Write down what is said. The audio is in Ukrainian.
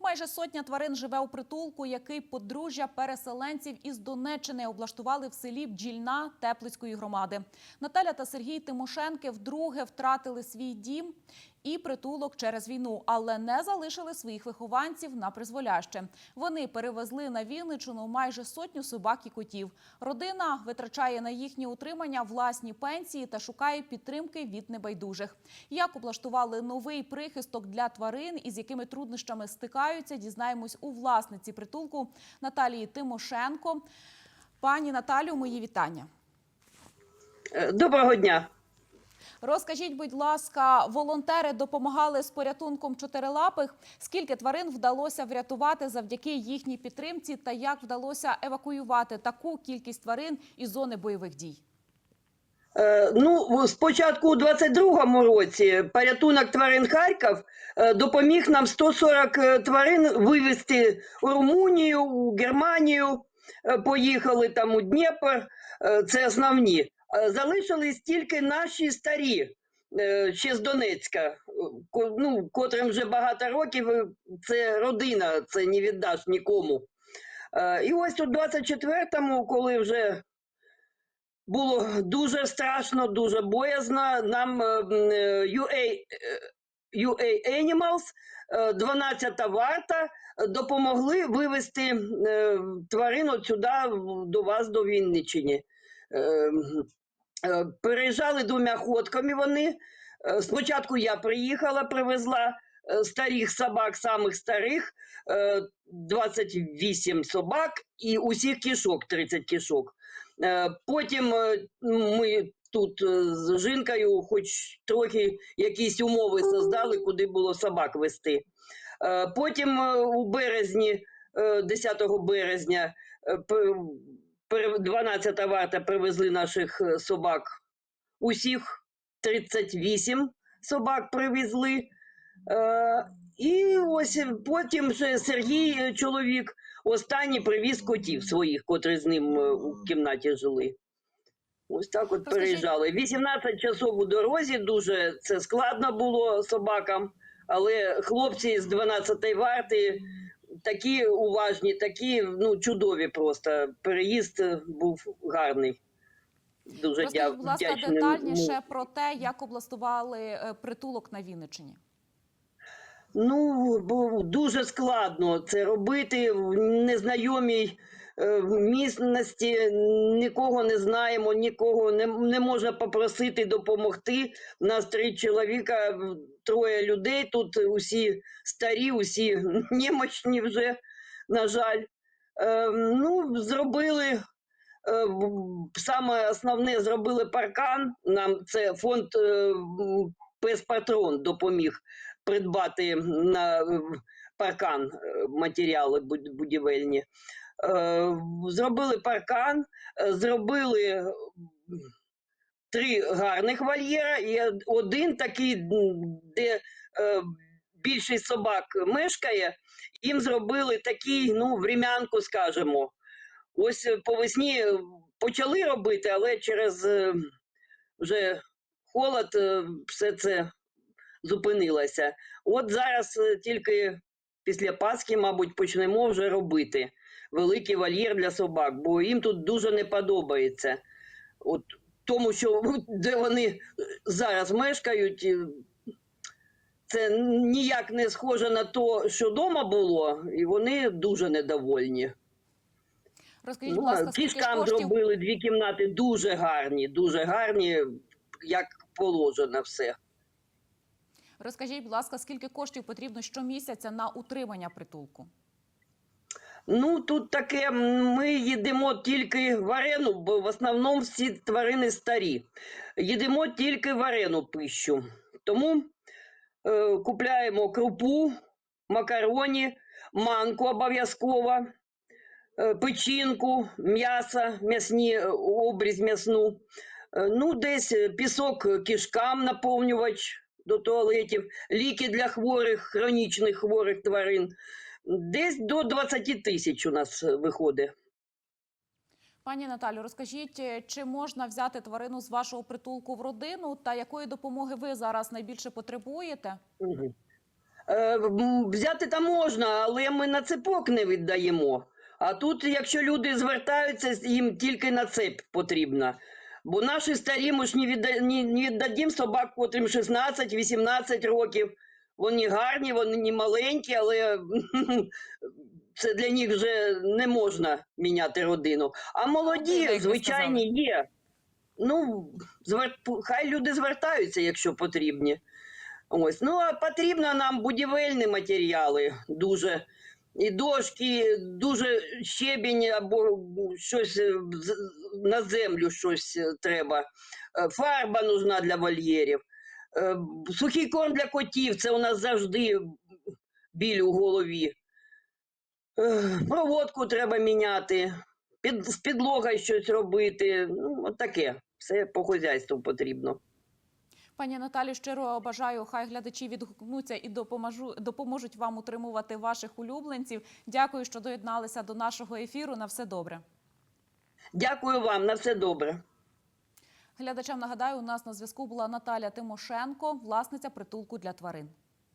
Майже сотня тварин живе у притулку, який подружжя переселенців із Донеччини облаштували в селі Бджільна Теплицької громади. Наталя та Сергій Тимошенки вдруге втратили свій дім і притулок через війну, але не залишили своїх вихованців на призволяще. Вони перевезли на Вінниччину майже сотню собак і котів. Родина витрачає на їхнє утримання власні пенсії та шукає підтримки від небайдужих. Як облаштували новий прихисток для тварин і з якими труднощами стикаються, дізнаємось у власниці притулку Наталії Тимошенко. Пані Наталю, мої вітання. Е, Доброго дня. Розкажіть, будь ласка, волонтери допомагали з порятунком чотирилапих. Скільки тварин вдалося врятувати завдяки їхній підтримці, та як вдалося евакуювати таку кількість тварин із зони бойових дій? Е, Ну, спочатку у 22-му році порятунок тварин Харків е, допоміг нам 140 тварин вивезти у Румунію, у Германію. Е, Поїхали там у Дніпр. Е, Це основні. Е, Залишились тільки наші старі. е, Ще з Донецька, ну, котрим вже багато років, е, це родина, це не віддаш нікому. І ось у 24-му, коли вже було дуже страшно, дуже боязно. Нам UA, UA Animals, е, 12-та варта, допомогли вивезти тварин от сюди до вас, до Вінниччини. Е, Переїжджали двома ходками вони. Е, Спочатку я приїхала, привезла е, старих собак, самих старих, е, 28 собак і усіх кішок, 30 кішок. Потім ми тут з жінкою хоч трохи якісь умови создали, куди було собак вести. Потім у березні, е, 10 березня, е, пе- пере- 12 варта привезли наших е, собак. Усіх 38 собак привезли. Е, І ось потім ще Сергій, е, чоловік, останній привіз котів своїх, котрі з ним е, у кімнаті жили. Ось так от переїжджали. 18 часов у дорозі, дуже це складно було собакам, але хлопці з 12-ї варти такі уважні, такі ну, чудові просто. Переїзд е, був гарний. Дуже Розкажіть, дя- будь ласка, вдячний. детальніше про те, як облаштували е, притулок на Вінниччині. Ну, дуже складно це робити в незнайомій місності, нікого не знаємо, нікого не, не можна попросити допомогти. Нас три чоловіка, троє людей. Тут усі старі, усі немощні вже, на жаль. Е, ну, зробили. е, Саме основне зробили паркан. Нам це фонд е, Пес-Патрон допоміг придбати на е, паркан е, матеріали буд- будівельні. Е, Зробили паркан, е, зробили три гарних вольєра і один такий, де е, більшість собак мешкає. Їм зробили такий, ну, врем'янку, скажімо. Ось по весні почали робити, але через вже холод все це зупинилося. От зараз тільки після Пасхи, мабуть, почнемо вже робити великий вольєр для собак, бо їм тут дуже не подобається. От тому, що де вони зараз мешкають, це ніяк не схоже на те, що вдома було, і вони дуже недовольні. Розкажіть, Ну, будь ласка, кішкам коштів зробили дві кімнати дуже гарні, дуже гарні, як положено все. розкажіть, будь ласка, скільки коштів потрібно щомісяця на утримання притулку? Ну, тут таке, ми їдемо тільки варену, бо в основному всі тварини старі. Їдемо тільки варену пищу. Тому е, купляємо крупу, макароні, манку обов'язково, е, печінку, м'ясо, м'ясні, е, обрізь м'ясну. Е, ну, десь е, пісок кишкам наповнювач до туалетів, ліки для хворих, хронічних хворих тварин. Десь до 20 тисяч у нас е, виходить. Пані Наталю, розкажіть, е, чи можна взяти тварину з вашого притулку в родину та якої допомоги ви зараз найбільше потребуєте? Е, Взяти там можна, але ми на цепок не віддаємо. А тут, якщо люди звертаються, їм тільки на цеп потрібно. Бо наші старі ми ж не віддадім собак, котрим 16-18 років. Вони гарні, вони не маленькі, але це для них вже не можна міняти родину. А молоді, звичайні, є. Ну, звер... хай люди звертаються, якщо потрібні. Ось. Ну, а потрібно нам будівельні матеріали дуже. І дошки, дуже щебінь або щось е, на землю щось е, треба. Е, Фарба нужна для вольєрів. Е, Сухий корм для котів це у нас завжди біль у голові. Е, Проводку треба міняти, під, з підлогою щось робити. Ну, от таке. Все по хозяйству потрібно. Пані Наталі, щиро бажаю, хай глядачі відгукнуться і допоможу, допоможуть вам утримувати ваших улюбленців. Дякую, що доєдналися до нашого ефіру. На все добре. Дякую вам, на все добре. Глядачам нагадаю, у нас на зв'язку була Наталя Тимошенко, власниця притулку для тварин.